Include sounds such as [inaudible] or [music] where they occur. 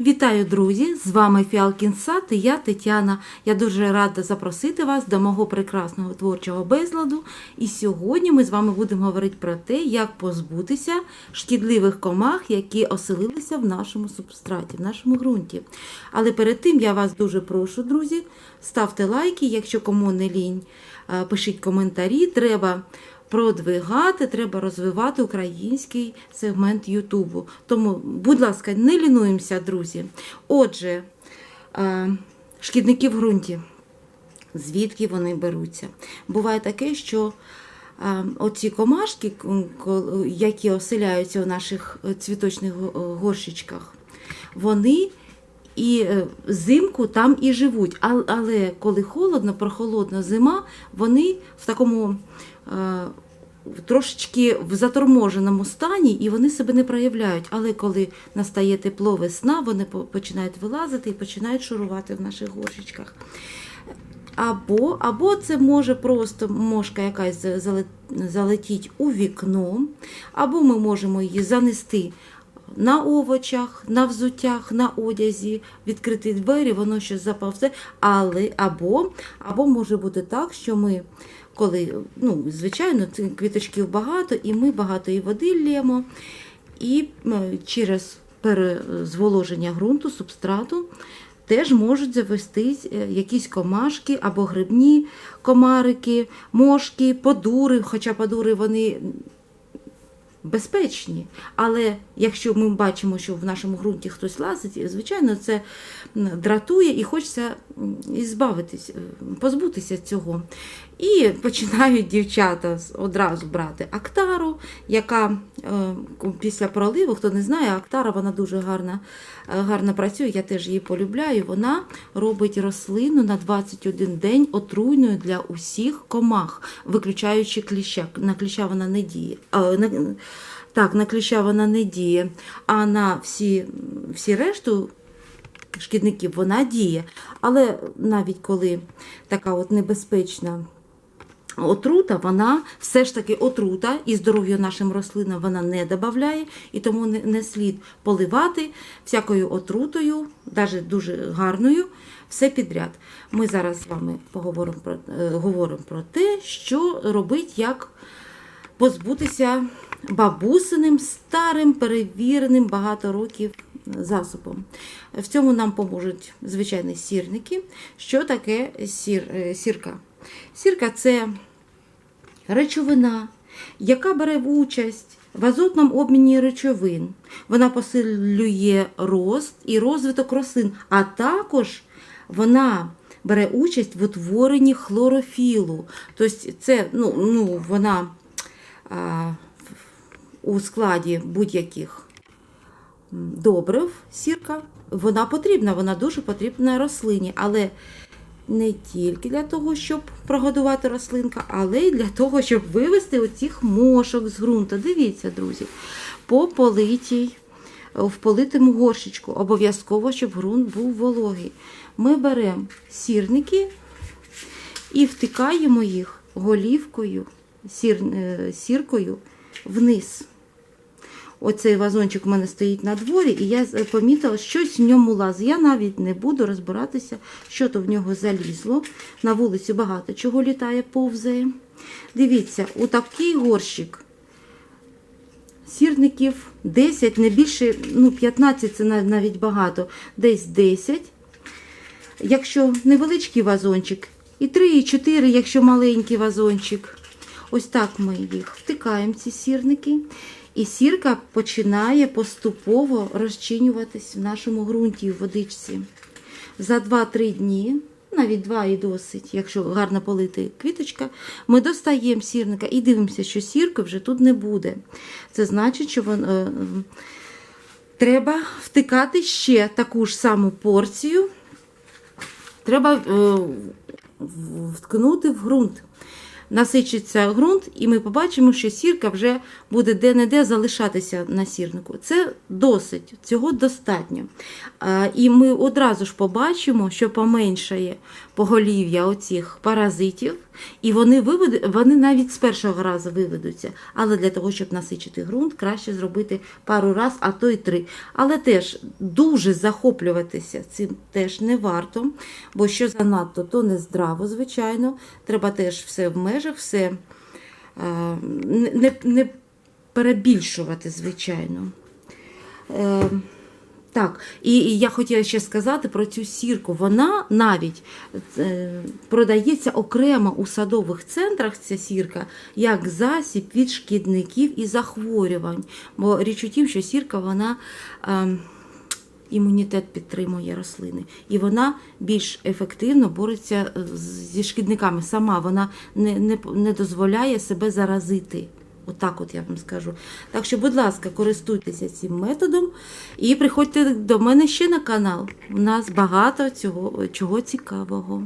Вітаю, друзі! З вами Фіалкін Сад і я Тетяна. Я дуже рада запросити вас до мого прекрасного творчого безладу. І сьогодні ми з вами будемо говорити про те, як позбутися шкідливих комах, які оселилися в нашому субстраті, в нашому ґрунті. Але перед тим я вас дуже прошу, друзі, ставте лайки, якщо кому не лінь, пишіть коментарі. Треба продвигати, треба розвивати український сегмент Ютубу. Тому, будь ласка, не лінуємося, друзі. Отже, е, шкідники в ґрунті. Звідки вони беруться? Буває таке, що е, оці комашки, які оселяються у наших е, цвіточних горщичках, вони і е, взимку там і живуть. Але коли холодно, прохолодна зима, вони в такому е, трошечки в заторможеному стані і вони себе не проявляють. Але коли настає тепло весна, вони починають вилазити і починають шурувати в наших горщичках. Або, або це може просто мошка якась залетіть у вікно, або ми можемо її занести на овочах, на взуттях, на одязі, відкрити двері, воно щось заповзе. Але або, або може бути так, що ми, коли, ну, звичайно, квіточків багато, і ми багато і води лємо, і через перезволоження ґрунту, субстрату, теж можуть завестись е, якісь комашки або грибні комарики, мошки, подури, хоча подури вони безпечні. Але якщо ми бачимо, що в нашому ґрунті хтось лазить, звичайно, це дратує і хочеться м, ізбавитись, е, позбутися цього. І [laughs] починають дівчата одразу брати актару, яка е, після проливу, хто не знає, актара вона дуже гарна, е, гарно працює, я теж її полюбляю. Вона робить рослину на 21 день отруйною для усіх комах, виключаючи кліща. На кліща вона не діє. Так, на кліща вона не діє, а на всі, всі решту шкідників вона діє. Але навіть коли така от небезпечна отрута, вона все ж таки отрута і здоров'ю нашим рослинам вона не додає, і тому не, слід поливати всякою отрутою, навіть дуже гарною, все підряд. Ми зараз з вами поговоримо про, е, говоримо про те, що робить, як позбутися бабусиним, старим, перевіреним багато років засобом. В цьому нам поможуть звичайні сірники. Що таке сір, е, сірка? Сірка це речовина, яка бере участь в азотному обміні речовин. Вона посилює рост і розвиток рослин, а також вона бере участь в утворенні хлорофілу. Тобто це ну, ну, вона у складі будь-яких добрив, сірка, вона потрібна, вона дуже потрібна рослині, але не тільки для того, щоб прогодувати рослинка, але й для того, щоб вивести оцих мошок з ґрунту. Дивіться, друзі, по политій, в политому горщичку обов'язково, щоб ґрунт був вологий. Ми беремо сірники і втикаємо їх голівкою, сір, е, сіркою вниз. Оцей вазончик у мене стоїть на дворі, і я помітила, щось в ньому лазить. Я навіть не буду розбиратися, що то в нього залізло. На вулиці багато чого літає, повзає. Дивіться, у такий горщик сірників 10, не більше, ну 15 це навіть багато, десь 10. Якщо невеличкий вазончик, і 3, і 4, якщо маленький вазончик. Ось так ми їх втикаємо, ці сірники. І сірка починає поступово розчинюватись в нашому ґрунті в водичці. За 2-3 дні, навіть 2 і досить, якщо гарно полити квіточка, ми достаємо сірника і дивимося, що сірки вже тут не буде. Це значить, що вон, е, треба втикати ще таку ж саму порцію. Треба е, вткнути в ґрунт. Насичиться ґрунт, і ми побачимо, що сірка вже буде де-не-де залишатися на сірнику. Це досить, цього достатньо. І ми одразу ж побачимо, що поменшає поголів'я оцих паразитів, і вони виведу, вони навіть з першого разу виведуться. Але для того, щоб насичити ґрунт, краще зробити пару раз, а то й три. Але теж дуже захоплюватися цим теж не варто, бо що занадто, то не здраво, звичайно. Треба теж все в все е, не, не, перебільшувати, звичайно. Е, так, і, я хотіла ще сказати про цю сірку. Вона навіть е, продається окремо у садових центрах, ця сірка, як засіб від шкідників і захворювань. Бо річ у тім, що сірка вона. Імунітет підтримує рослини, і вона більш ефективно бореться е, зі шкідниками. Сама вона не, не, не дозволяє себе заразити. Отак, от я вам скажу. Так що, будь ласка, користуйтеся цим методом і приходьте до мене ще на канал. У нас багато цього чого цікавого.